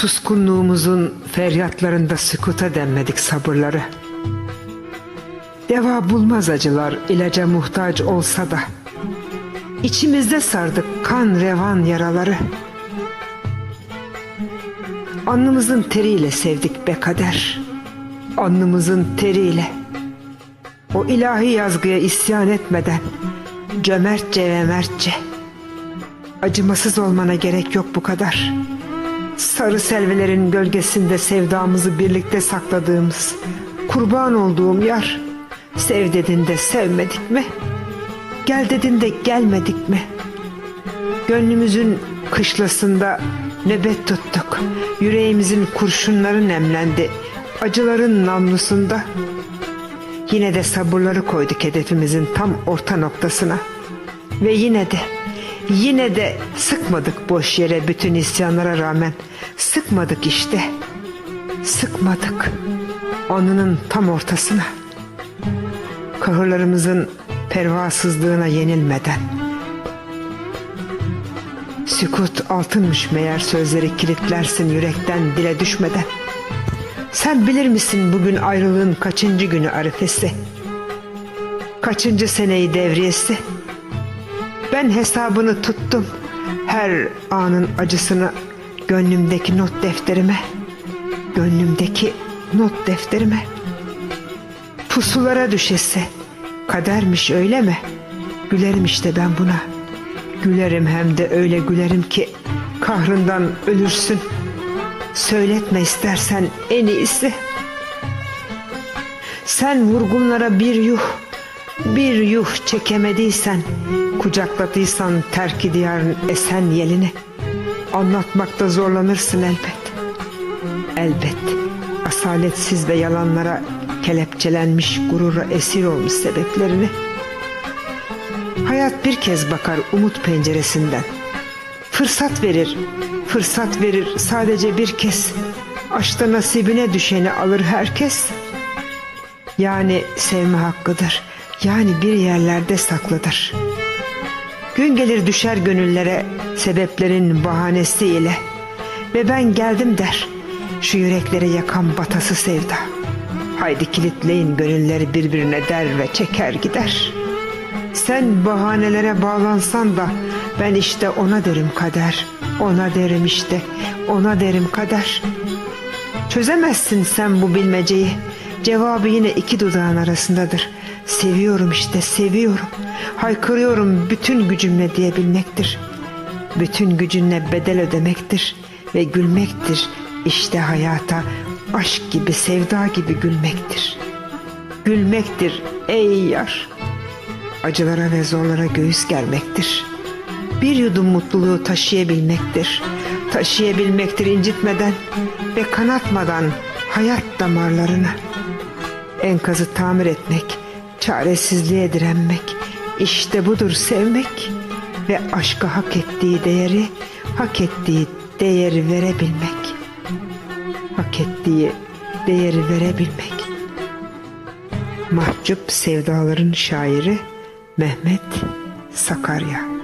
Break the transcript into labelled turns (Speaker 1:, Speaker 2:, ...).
Speaker 1: Suskunluğumuzun feryatlarında sükuta denmedik sabırları. Deva bulmaz acılar ilaca muhtaç olsa da. İçimizde sardık kan revan yaraları. Alnımızın teriyle sevdik be kader. Alnımızın teriyle. O ilahi yazgıya isyan etmeden cömertçe ve mertçe. Acımasız olmana gerek yok bu kadar. Sarı selvelerin gölgesinde sevdamızı birlikte sakladığımız, kurban olduğum yar. Sev dedin de sevmedik mi? Gel dedin de gelmedik mi? Gönlümüzün kışlasında nöbet tuttuk. Yüreğimizin kurşunları nemlendi. Acıların namlusunda. Yine de sabırları koyduk hedefimizin tam orta noktasına. Ve yine de, yine de sıkmadık boş yere bütün isyanlara rağmen. Sıkmadık işte. Sıkmadık. Onunun tam ortasına. Kahırlarımızın pervasızlığına yenilmeden. Sükut altınmış meğer sözleri kilitlersin yürekten dile düşmeden. Sen bilir misin bugün ayrılığın kaçıncı günü arifesi? Kaçıncı seneyi devriyesi? Ben hesabını tuttum. Her anın acısını gönlümdeki not defterime, gönlümdeki not defterime. Pusulara düşesi, kadermiş öyle mi? Gülerim işte ben buna. Gülerim hem de öyle gülerim ki kahrından ölürsün. Söyletme istersen en iyisi. Sen vurgunlara bir yuh, bir yuh çekemediysen, kucakladıysan terki diyarın esen yelini, anlatmakta zorlanırsın elbet. Elbet, asaletsiz ve yalanlara kelepçelenmiş gurura esir olmuş sebeplerini. Hayat bir kez bakar umut penceresinden. Fırsat verir, fırsat verir sadece bir kez. Aşkta nasibine düşeni alır herkes. Yani sevme hakkıdır. Yani bir yerlerde saklıdır. Gün gelir düşer gönüllere sebeplerin bahanesiyle. Ve ben geldim der. Şu yürekleri yakan batası sevda. Haydi kilitleyin gönülleri birbirine der ve çeker gider. Sen bahanelere bağlansan da ben işte ona derim kader. Ona derim işte, ona derim kader. Çözemezsin sen bu bilmeceyi. Cevabı yine iki dudağın arasındadır. Seviyorum işte, seviyorum. Haykırıyorum bütün gücümle diyebilmektir. Bütün gücünle bedel ödemektir ve gülmektir. İşte hayata aşk gibi, sevda gibi gülmektir. Gülmektir ey yar. Acılara ve zorlara göğüs germektir. Bir yudum mutluluğu taşıyabilmektir. Taşıyabilmektir incitmeden ve kanatmadan hayat damarlarını. Enkazı tamir etmek, çaresizliğe direnmek. İşte budur sevmek ve aşka hak ettiği değeri, hak ettiği değeri verebilmek. Hak ettiği değeri verebilmek. Mahcup sevdaların şairi Mehmet Sakarya